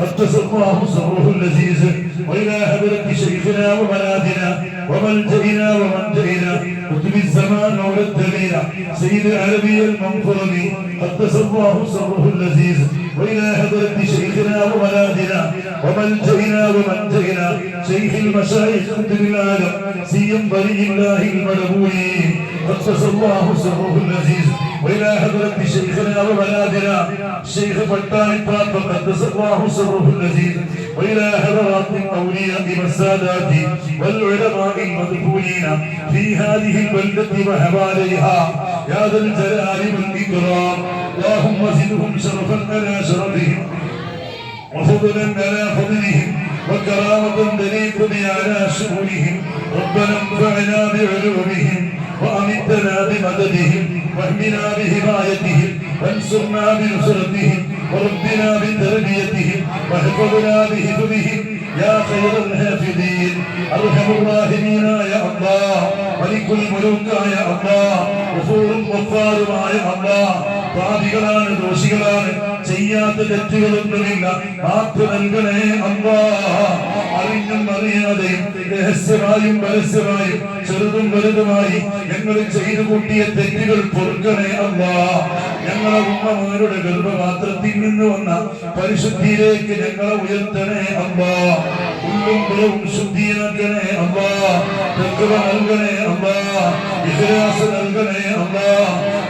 قدس الله سره اللذيذ. وإلى حضرة شيخنا ومنادنا وملجئنا ومنجئنا قطب الزمان مولى سيد العربي المنفرد قدس الله سره اللذيذ. وإلى حضرة شيخنا ومنادنا وملجئنا ومنجئنا شيخ المشايخ قطب العالم. سيم ولي الله الملبوني قدس الله سره اللذيذ. وإلى حضرة شيخنا وبلادنا الشيخ فتان الطاق قدس الله سره اللذيذ وإلى حضرات الأولياء والسادات والعلماء المدفونين في هذه البلدة وحواليها يا ذا الجلال والإكرام اللهم زدهم شرفا على شرفهم وفضلا على فضلهم وكرامة تليق بي على شؤونهم ربنا انفعنا بعلومهم وأمتنا بمددهم واهمنا بهدايتهم وانصرنا بنصرتهم وربنا بتربيتهم واحفظنا بحفظهم يا خير الحافظين أرحم الراحمين يا الله ملك الملوك يا الله غفور غفار يا الله പാപികളാണ് ദോഷികളാണ്. ചെയ്യാത്ത തെറ്റുകളൊന്നുമില്ല. മാപ്പ് നൽകണേ അമ്മാ അറിഞ്ഞും അറിയാതെ രഹസ്യമായും പരസ്യമായും ചെറുതും വലുതുമായി ഞങ്ങൾ ചെയ്തു കൂട്ടിയ തെറ്റുകൾ പൊറുക്കണേ അമ്മാ ഞങ്ങളെ ഉമ്മമാരുടെ ഗർഭപാത്രത്തിൽ നിന്ന് വന്ന പരിശുദ്ധിയിലേക്ക് ഞങ്ങളെ ഉയർത്തണേ അമ്മാ ഉള്ളും പുറവും ശുദ്ധിയാക്കണേ അമ്മാ തെക്കുവ നൽകണേ അമ്മാ ഇഹ്ലാസ് നൽകണേ അമ്മാ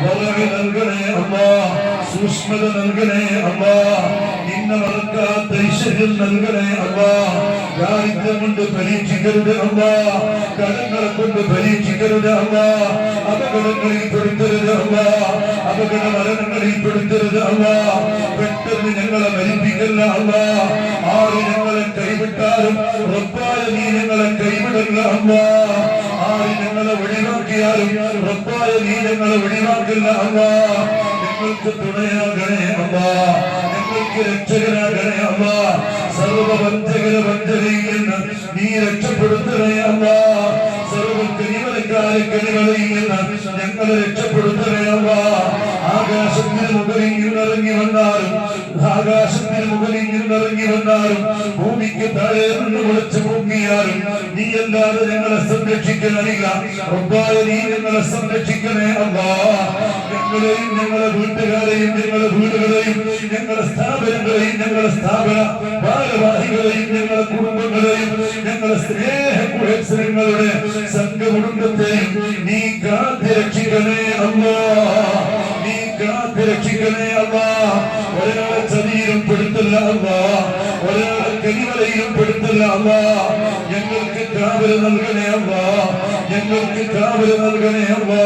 നൽകണേ നൽകണേ അമ്മാ സൂക്ഷ്മത നൽകണേ അമ്മ. ഇന്ന മറക്കാത്ത ഐശ്വര്യം നൽകണേ അമ്മ. ദാരിദ്ര്യം കൊണ്ട് പരീക്ഷിക്കരുത് അമ്മ. കടങ്ങളെ കൊണ്ട് പരീക്ഷിക്കരുത് അമ്മ. അപകടങ്ങളിൽ പെടുത്തരുത് അമ്മ. അപകട മരണങ്ങളിൽ പെടുത്തരുത് അമ്മ. പെട്ടെന്ന് ഞങ്ങളെ മരിപ്പിക്കല്ല അമ്മ. ആര് ഞങ്ങളെ കൈവിട്ടാലും റബ്ബായ നീ ഞങ്ങളെ കൈവിടല്ല അമ്മ. ആര് ഞങ്ങളെ ഒഴിവാക്കിയാലും റബ്ബായ നീ ഞങ്ങളെ ഒഴിവാക്കില്ല അമ്മാ. ഞങ്ങൾക്ക് തുണയാകണേ അമ്മ ഞങ്ങൾക്ക് രക്ഷകനാകണേ അമ്മ സർവ വഞ്ചകര വഞ്ചനയിൽ നീ രക്ഷപ്പെടുത്തണേ അമ്മ സർവ ഞങ്ങളെ രക്ഷപ്പെടുത്തണേ അമ്മ. ആകാശത്തിന് മുകളിൽ ഇറങ്ങി വന്നാലും ആകാശത്തിന് മുകളിൽ നിന്നിറങ്ങി വന്നാലും ഭൂമിക്ക് താഴെ നിന്ന് വിളിച്ചു പൊങ്ങിയാലും നീ അല്ലാതെ ഞങ്ങളെ സംരക്ഷിക്കാനില്ല റബ്ബായ നീ ഞങ്ങളെ സംരക്ഷിക്കണേ അമ്മാ ഞങ്ങളെയും ഞങ്ങളെ വീട്ടുകാരെയും ഞങ്ങളെ വീടുകളെയും ഞങ്ങളെ സ്ഥാപനങ്ങളെയും ഞങ്ങളെ സ്ഥാപന ഭാരവാഹികളെയും ഞങ്ങളെ കുടുംബങ്ങളെയും ഞങ്ങളെ സ്നേഹ കുഹത്സരങ്ങളുടെ സംഘകുടുംബത്തെയും നീ കാത്തി രക്ഷിക്കണേ നീ കാത്തി രക്ഷിക്കണേ അമ്മാ ഒരാളെ ചതിയിലും പെടുത്തല്ല അമ്മാ ഒരാളെ കരിവലയിലും പെടുത്തല്ല അമ്മാ ഞങ്ങൾക്ക് കാവൽ നൽകണേ അമ്മാ ഞങ്ങൾക്ക് കാവൽ നൽകണേ അമ്മാ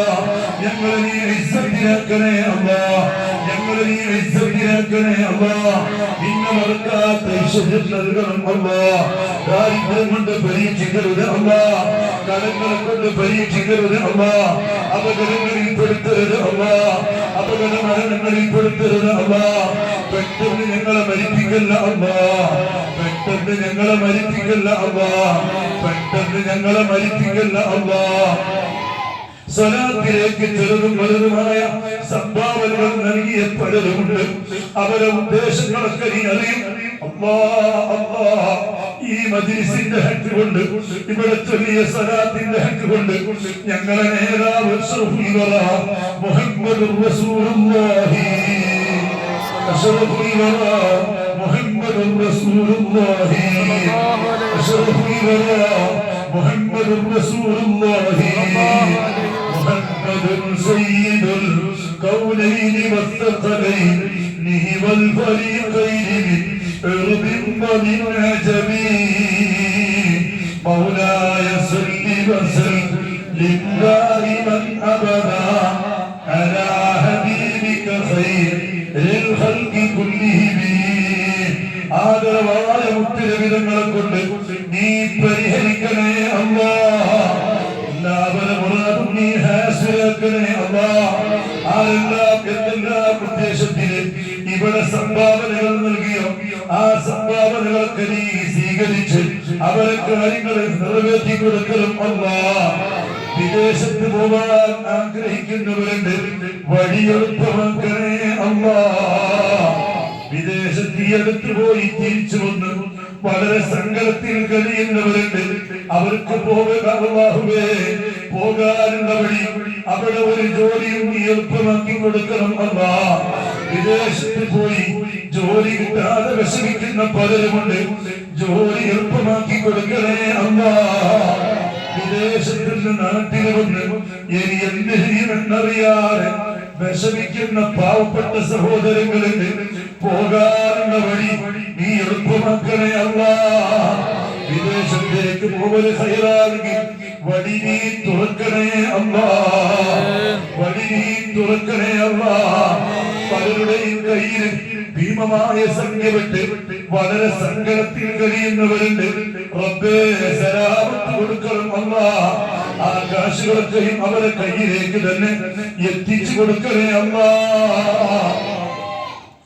ഞങ്ങളെ നീ ഇസ്സത്തിനാക്കണേ അമ്മാ ഞങ്ങളെ നീ ഇസ്സത്തിനാക്കണേ അമ്മാ നിന്നെ മറക്കാത്ത ഐശ്വര്യം നൽകണം അമ്മാ. ദാരിദ്ര്യം കൊണ്ട് പരീക്ഷിക്കരുത് അമ്മാ. കടങ്ങളെ കൊണ്ട് പരീക്ഷിക്കരുത് അമ്മാ. അപകടങ്ങളിൽ പെടുത്തരുത് അമ്മാ. അപകട മരണങ്ങളിൽ പെടുത്തരുത് അമ്മാ. പെട്ടെന്ന് ഞങ്ങളെ മരിപ്പിക്കല്ല അമ്മാ. പെട്ടെന്ന് ഞങ്ങളെ മരിപ്പിക്കല്ല അമ്മാ. പെട്ടെന്ന് ഞങ്ങളെ മരിപ്പിക്കല്ല അമ്മാ. സ്വലാത്തിലേക്ക് ചെറുതും വലുതുമായ സംഭാവനകൾ നൽകിയ പലരുമുണ്ട് അവരെ ഉദ്ദേശങ്ങളൊക്കെ നീ അറിയും. അല്ലാ അല്ലാ ഈ മജിലിസിന്റെ ഹക്ക് കൊണ്ട് ഇവിടെ ചെറിയ സ്വലാത്തിന്റെ ഹക്ക് കൊണ്ട് ഞങ്ങളെ നേതാവ് മുഹമ്മദ് റസൂലുള്ളാഹി. അഷ്റഫുൽ വറ മുഹമ്മദ് റസൂലുള്ളാഹി. അഷ്റഫുൽ വറ മുഹമ്മദ് റസൂലുള്ളാഹി. الكونين والثقلين والفريقين من عرب ومن عجم مولاي صل وسلم دائما ابدا على حبيبك خير الخلق كلهم ആദരവായ മുത്തരവിധങ്ങളെ കൊണ്ട് നീ പരിഹരിക്കണേ അല്ലാ എല്ലാവരും മുറാദും നീ ഹാസിലാക്കണേ അല്ലാ ആരെല്ലാം എന്തെല്ലാം ഉദ്ദേശത്തിന് ഇവിടെ സംഭാവനകൾ നൽകിയോ? ആ സംഭാവനകളൊക്കെ നീ സ്വീകരിച്ച് അവരെ കാര്യങ്ങളെ നിറവേറ്റി കൊടുക്കലും അല്ലാ വിദേശത്ത് പോകാൻ ആഗ്രഹിക്കുന്നവരുണ്ട്. വഴി എളുപ്പമാക്കണേ അല്ലാ വിദേശത്ത് ഈ അടുത്ത് പോയി തിരിച്ചു വന്ന് വളരെ സങ്കടത്തിൽ കഴിയുന്നവരുണ്ട്. അവർക്ക് പോകാഹുവേ പോകാനുള്ള വഴി അവിടെ ഒരു ജോലിയും നീ എളുപ്പമാക്കി കൊടുക്കണം അല്ല. വിദേശത്ത് പോയി ജോലി കിട്ടാതെ വിഷമിക്കുന്ന പലരുമുണ്ട്. ജോലി എളുപ്പമാക്കി കൊടുക്കണേ അമ്മ വിദേശത്തിൽ നിന്ന് നാട്ടിൽ വന്ന് ഇനി എന്ത് ചെയ്യുമെന്നറിയാതെ വിഷമിക്കുന്ന പാവപ്പെട്ട സഹോദരങ്ങളുണ്ട്. പോകാനുള്ള വഴി നീ എളുപ്പമാക്കണേ അല്ല. വിദേശത്തേക്ക് പോവൽ ഹൈറാണെങ്കിൽ വഴി നീ തുറക്കണേ അമ്മ വഴി നീ തുറക്കണേ അമ്മ പലരുടെയും കയ്യിൽ ഭീമമായ സംഖ്യ വിട്ട് വളരെ സങ്കടത്തിൽ കഴിയുന്നവരുണ്ട്. റബ്ബേ സലാമത്ത് കൊടുക്കണം അല്ല. ആ കാശുകളൊക്കെയും അവരെ കയ്യിലേക്ക് തന്നെ എത്തിച്ചു കൊടുക്കണേ അമ്മ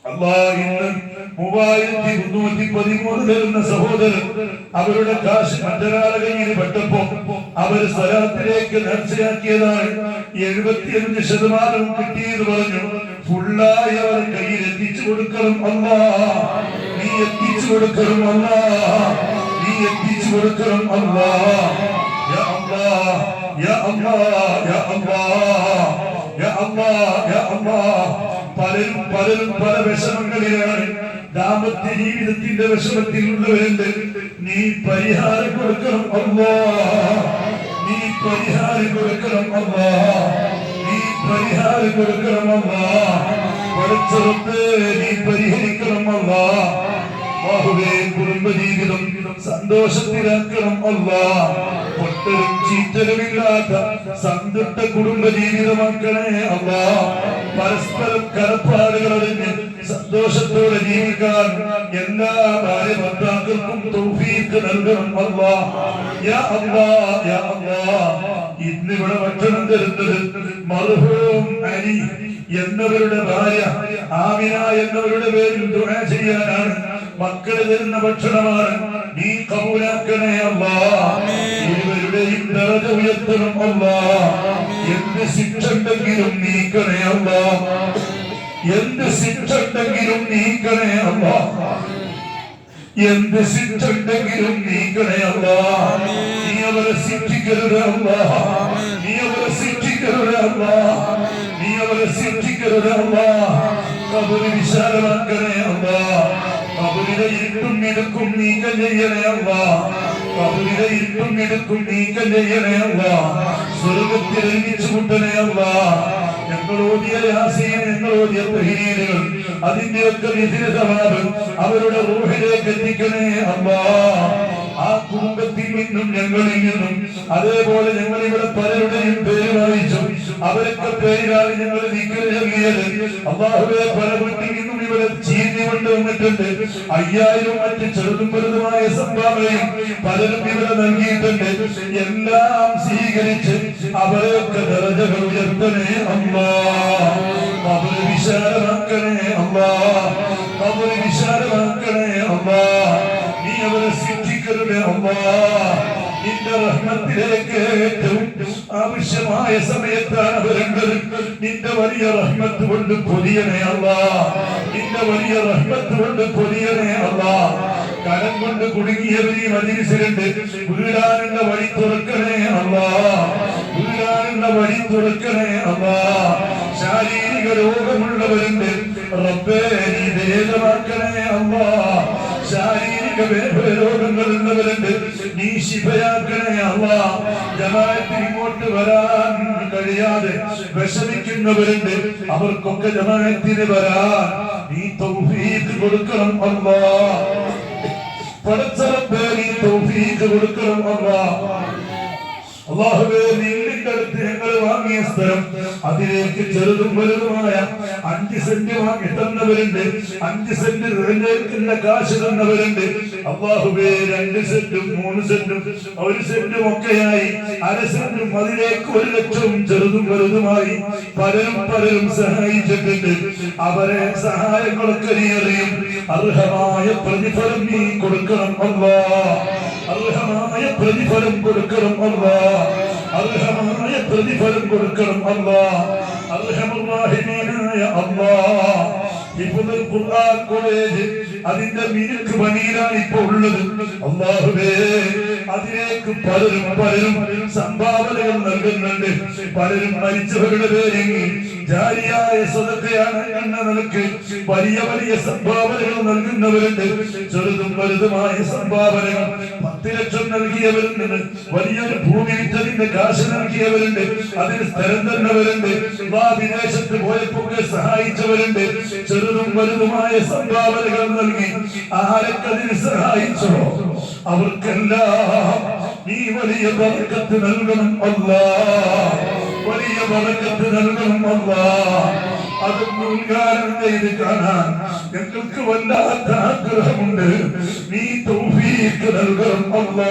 അമ്മ ഇന്ന് മൂവായിരത്തി മുന്നൂറ്റി പതിമൂന്ന് തരുന്ന സഹോദരൻ അവരുടെ കാശ് മറ്റൊരാളെ കയ്യിൽ പെട്ടപ്പോ അവർ സ്ഥലത്തിലേക്ക് നേർച്ചയാക്കിയതാണ് എഴുപത്തിയഞ്ച് ശതമാനം കിട്ടിയെന്ന് പറഞ്ഞു. ഫുള്ളായി അവർ കയ്യിൽ എത്തിച്ചു കൊടുക്കണം അല്ല. നീ എത്തിച്ചു കൊടുക്കണം അല്ല. നീ എത്തിച്ചു കൊടുക്കണം അല്ല. അല്ലാ യാ അല്ലാ. പലരും പലരും പല വിഷമങ്ങളിലാണ്. ദാമ്പത്യ ജീവിതത്തിന്റെ വിഷമത്തിൽ ഉള്ളവരുണ്ട് നീ പരിഹാരം കൊടുക്കണം അല്ലാ നീ പരിഹാരം കൊടുക്കണം അല്ലാ നീ പരിഹാരം കൊടുക്കണം അല്ലാ പഠിച്ചെടുത്ത് നീ പരിഹരിക്കണം അല്ലാ കുടുംബജീവിതം സന്തോഷത്തിലാക്കണം അല്ലാ പൊട്ടലും ചീറ്റലുമില്ലാത്ത സന്തുഷ്ട കുടുംബജീവിതമാക്കണേ അല്ലാ പരസ്പരം കടപ്പാടുകൾ അറിഞ്ഞ് സന്തോഷത്തോടെ ജീവിക്കാൻ എല്ലാ ഭാര്യ ഭർത്താക്കൾക്കും തൗഫീഖ് നൽകണം അല്ലാ യാ അല്ലാ യാ അല്ലാ ഇന്നിവിടെ ഭക്ഷണം തരുന്നത് മർഹൂം അലി എന്നവരുടെ ഭാര്യ ആമിന എന്നവരുടെ പേരിൽ ദുആ ചെയ്യാനാണ്. മക്കൾ തരുന്ന ഭക്ഷണമാണ്. നീ കബൂലാക്കണേ അല്ലാ. ഇരുവരുടെയും നിറഞ്ഞ ഉയർത്തണം അല്ലാ. എന്ത് ശിക്ഷ ഉണ്ടെങ്കിലും നീക്കണേ അല്ലാ. എന്ത് ശിക്ഷ ഉണ്ടെങ്കിലും നീക്കണേ അല്ലാ. എന്ത് ശിക്ഷ ഉണ്ടെങ്കിലും നീക്കണേ അല്ലാ. നീ അവരെ ശിക്ഷിക്കരുത് അല്ലാ. നീ അവരെ ശിക്ഷിക്കരുത് അല്ലാ. നീ അവരെ ശിക്ഷിക്കരുത് അല്ലാ. കബറി വിശാലമാക്കണേ അല്ലാ. എടുക്കും അതിന്റെയൊക്കെ വിധിര സവാബ് അവരുടെ റൂഹിലേക്ക് എത്തിക്കണേ അമ്മാ ആ കുടുംബത്തിൽ നിന്നും ഞങ്ങളിൽ നിന്നും അതേപോലെ ഞങ്ങൾ ഇവിടെ പലരുടെയും പേര് വായിച്ചു അവരൊക്കെ പേരിലാണ് ഞങ്ങൾ നൽകിയത് അള്ളാഹുവെ പല നിന്നും ഇവരെ ചീന്തി കൊണ്ട് വന്നിട്ടുണ്ട്. അയ്യായിരം മറ്റ് ചെറുതും വലുതുമായ സംഭാവനയും പലരും ഇവിടെ നൽകിയിട്ടുണ്ട്. എല്ലാം സ്വീകരിച്ച് അവരെയൊക്കെ ദരജകൾ ഉയർത്തണേ അമ്മാ അവർ വിശാലമാക്കണേ അമ്മാ അവർ വിശാലമാക്കണേ അമ്മാ നീ അവരെ ശിക്ഷിക്കരുത് അമ്മാ നിന്റെ റഹ്മത്തിലേക്ക് ഏറ്റവും ആവശ്യമായ സമയത്താണ് വരേണ്ടത് നിന്റെ വലിയ റഹ്മത്ത് കൊണ്ട് പൊതിയണേ അല്ല നിന്റെ വലിയ റഹ്മത്ത് കൊണ്ട് പൊതിയണേ അല്ല കരം കൊണ്ട് കുടുങ്ങിയവർ ഈ മജിലിസിലുണ്ട് വഴി തുറക്കണേ അല്ല വീടാനുള്ള വഴി തുറക്കണേ അല്ല ശാരീരിക രോഗമുള്ളവരുണ്ട്. റബ്ബേ നീ ഭേദമാക്കണേ അല്ല ശാരീരിക രോഗങ്ങൾ ഉള്ളവരുണ്ട് നീ ശിവയാക്കണേ അല്ല ജമാഅത്ത് ഇങ്ങോട്ട് വരാൻ കഴിയാതെ വിഷമിക്കുന്നവരുണ്ട്. അവർക്കൊക്കെ ജമാഅത്തിന് വരാൻ നീ തൗഫീഖ് കൊടുക്കണം അല്ലാ പടച്ചറപ്പേ നീ തൗഫീഖ് കൊടുക്കണം അല്ലാ അള്ളാഹുവേ നിന്റെ അടുത്ത് ഞങ്ങൾ വാങ്ങിയ സ്ഥലം. അതിലേക്ക് ചെറുതും വലുതുമായ അഞ്ച് സെന്റ് വാങ്ങി തന്നവരുണ്ട് അഞ്ച് സെന്റ് നിലനിൽക്കുന്ന കാശ് തന്നവരുണ്ട്. അള്ളാഹുവേ രണ്ട് സെന്റും മൂന്ന് സെന്റും ഒരു സെന്റും ഒക്കെയായി. അര സെന്റും അതിലേക്ക് ഒരു ലക്ഷവും ചെറുതും വലുതുമായി പലരും പലരും സഹായിച്ചിട്ടുണ്ട്. അവരെ സഹായങ്ങളൊക്കെ അറിയും. അർഹമായ പ്രതിഫലം നീ കൊടുക്കണം അല്ലാ അർഹമായ പ്രതിഫലം കൊടുക്കണം അല്ലാ അർഹമായ പ്രതിഫലം കൊടുക്കണം അല്ലാ അർഹമുറാഹിമീനായ അല്ലാ ഹിഫ്ദുൽ ഖുർആൻ കോളേജ് അതിന്റെ മിനുക്ക് പണിയിലാണ് ഇപ്പൊ ഉള്ളത്. അള്ളാഹുവേ അതിലേക്ക് പലരും പലരും സംഭാവനകൾ നൽകുന്നുണ്ട്. പലരും മരിച്ചവരുടെ പേരിൽ ജാരിയായ സ്വതത്തെയാണ് എന്ന നിലയ്ക്ക് വലിയ വലിയ സംഭാവനകൾ നൽകുന്നവരുണ്ട്. ചെറുതും വലുതുമായ സംഭാവനകൾ പത്ത് ലക്ഷം നൽകിയവരുണ്ട് വലിയൊരു ഭൂമി വിറ്റതിന്റെ കാശ് നൽകിയവരുണ്ട്. അതിന് സ്ഥലം തന്നവരുണ്ട് വിദേശത്ത് പോയപ്പോൾ സഹായിച്ചവരുണ്ട്. ചെറുതും വലുതുമായ സംഭാവനകൾ നൽകി ആരൊക്കെ സഹായിച്ചോ? അവർക്കെല്ലാം ഈ വലിയ നൽകണം. അല്ലാ വലിയ ബർക്കത്ത് നൽകണം അത് മുൻകാലം ചെയ്ത് കാണാൻ ഞങ്ങൾക്ക് വല്ലാത്ത ആഗ്രഹമുണ്ട്. നീ തൗഫീഖ് നൽകണം അല്ലാ